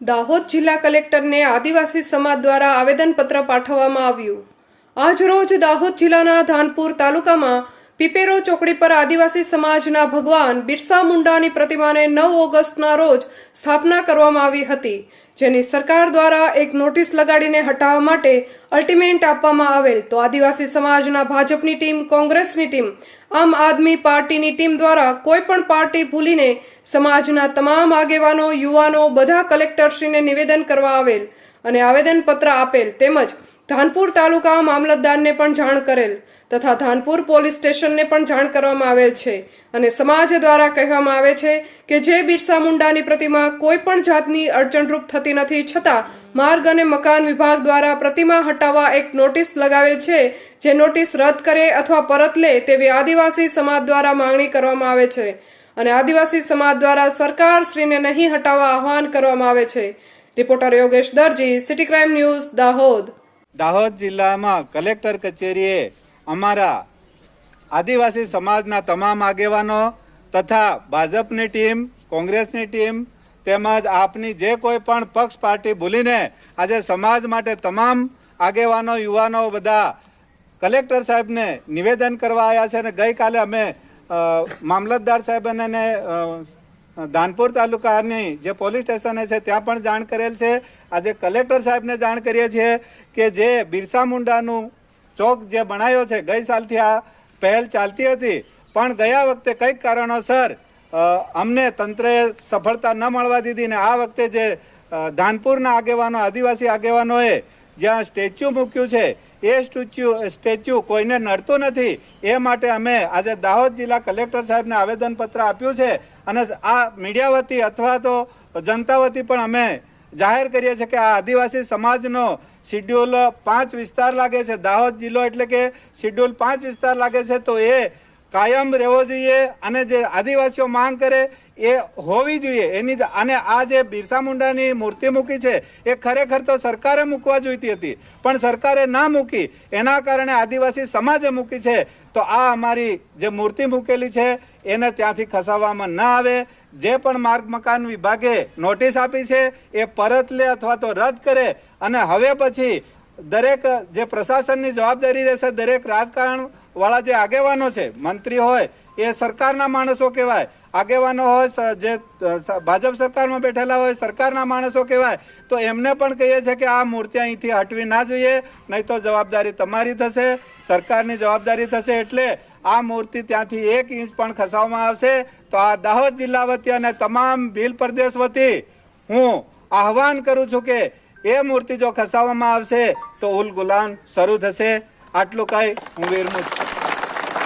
દાહોદ જિલ્લા કલેક્ટરને આદિવાસી સમાજ દ્વારા આવેદનપત્ર પાઠવવામાં આવ્યું. આજરોજ દાહોદ જિલ્લાના ધાનપુર તાલુકામાં પીપેરો ચોકડી પર આદિવાસી સમાજના ભગવાન બિરસા મુંડાની પ્રતિમાને નવ ઓગસ્ટના રોજ સ્થાપના કરવામાં આવી હતી, જેની સરકાર દ્વારા એક નોટિસ લગાડીને હટાવવા માટે અલ્ટિમેન્ટ આપવામાં આવેલ. તો આદિવાસી સમાજના ભાજપની ટીમ, કોંગ્રેસની ટીમ, આમ આદમી પાર્ટીની ટીમ દ્વારા કોઈ પણ પાર્ટી ભૂલીને સમાજના તમામ આગેવાનો, યુવાનો, બધા કલેક્ટરશ્રીને નિવેદન કરવા આવેલ અને આવેદનપત્ર આપેલ તેમજ ધાનપુર તાલુકા મામલતદારને પણ જાણ કરેલ તથા ધાનપુર પોલીસ સ્ટેશનને પણ જાણ કરવામાં આવેલ છે. અને સમાજ દ્વારા કહેવામાં આવે છે કે જે બિરસા મુંડાની પ્રતિમા કોઈ પણ જાતની અડચણરૂપ થતી નથી, છતાં માર્ગ અને મકાન વિભાગ દ્વારા પ્રતિમા હટાવવા એક નોટિસ લગાવેલ છે. જે નોટિસ રદ કરે અથવા પરત લે તેવી આદિવાસી સમાજ દ્વારા માંગણી કરવામાં આવે છે. અને આદિવાસી સમાજ દ્વારા સરકાર શ્રીને નહીં હટાવવા આહવાન કરવામાં આવે છે. Reporter Yogesh Darji, city crime news Dahod. Dahod જિલ્લામાં કલેક્ટર કચેરીએ અમારા આદિવાસી સમાજના તમામ આગેવાનો તથા ભાજપની ટીમ, કોંગ્રેસની ટીમ તેમજ આપની જે કોઈ પણ પક્ષ પાર્ટી ભૂલીને આજે સમાજ માટે તમામ આગેવાનો યુવાનો બધા કલેક્ટર સાહેબને નિવેદન કરવા આવ્યા છે અને ગઈકાલે અમે મામલતદાર સાહેબને અને ધાનપુર તાલુકાની જે પોલીસ સ્ટેશન છે, ત્યાં પણ જાણ કરેલ છે. આજે કલેક્ટર સાહેબને જાણ કરીએ છીએ કે જે બિરસા મુંડાનું ચોક જે બનાવ્યો છે, ગઈ સાલથી આ પહેલ ચાલતી હતી. પણ ગયા વખતે કંઈક કારણોસર અમને તંત્રએ સફળતા ન મળવા દીધી ને આ વખતે જે ધાનપુરના આગેવાનો, આદિવાસી આગેવાનોએ જ્યાં સ્ટેચ્યુ મૂક્યું છે. એ સ્ટેચ્યુ સ્ટેચ્યુ કોઈને નડતું નથી. એ માટે અમે આજે દાહોદ જિલ્લા કલેક્ટર સાહેબને આવેદનપત્ર આપ્યું છે અને આ મીડિયા વતી અથવા તો જનતા વતી પણ અમે જાહેર કરીએ છીએ કે આ આદિવાસી સમાજનો શિડ્યુલ પાંચ વિસ્તાર લાગે છે. દાહોદ જિલ્લો એટલે કે શિડ્યુલ પાંચ વિસ્તાર લાગે છે. તો એ કાયમ રહેવો જોઈએ અને જે આદિવાસીઓ માંગ કરે એ હોવી જોઈએ. એની અને આ જે બિરસા મુંડાની મૂર્તિ મૂકી છે, એ ખરેખર તો સરકારે મૂકવા જોઈતી હતી. પણ સરકારે ના મૂકી, એના કારણે આદિવાસી સમાજે મૂકી છે, તો આ અમારી જે મૂર્તિ મૂકેલી છે, એને ત્યાંથી ખસાવવામાં ના આવે. જે પણ માર્ગ મકાન વિભાગે નોટિસ આપી છે, એ પરત લે અથવા તો રદ કરે. અને હવે પછી દરેક જે પ્રશાસનની જવાબદારી રહેશે, દરેક રાજકારણ વાળા જે આગેવાનો છે, મંત્રી હોય, એ સરકારના માણસો કહેવાય. આગેવાનો હોય જે ભાજપ સરકારમાં બેઠેલા હોય, સરકારના માણસો કહેવાય. તો એમને પણ કહીએ છીએ કે આ મૂર્તિ અહીંથી હટવી ના જોઈએ, નહીં તો જવાબદારી તમારી થશે, સરકારની જવાબદારી થશે એટલે આ મૂર્તિ ત્યાંથી એક ઇંચ પણ ખસાવવામાં આવશે. તો આ દાહોદ જિલ્લા વતી અને તમામ ભીલ પ્રદેશ વતી હું આહવાન કરું છું કે એ મૂર્તિ જો ખસાવવામાં આવશે, તો ઉલ ગુલામ શરૂ થશે. આટલું કહી હું વિરમું છું.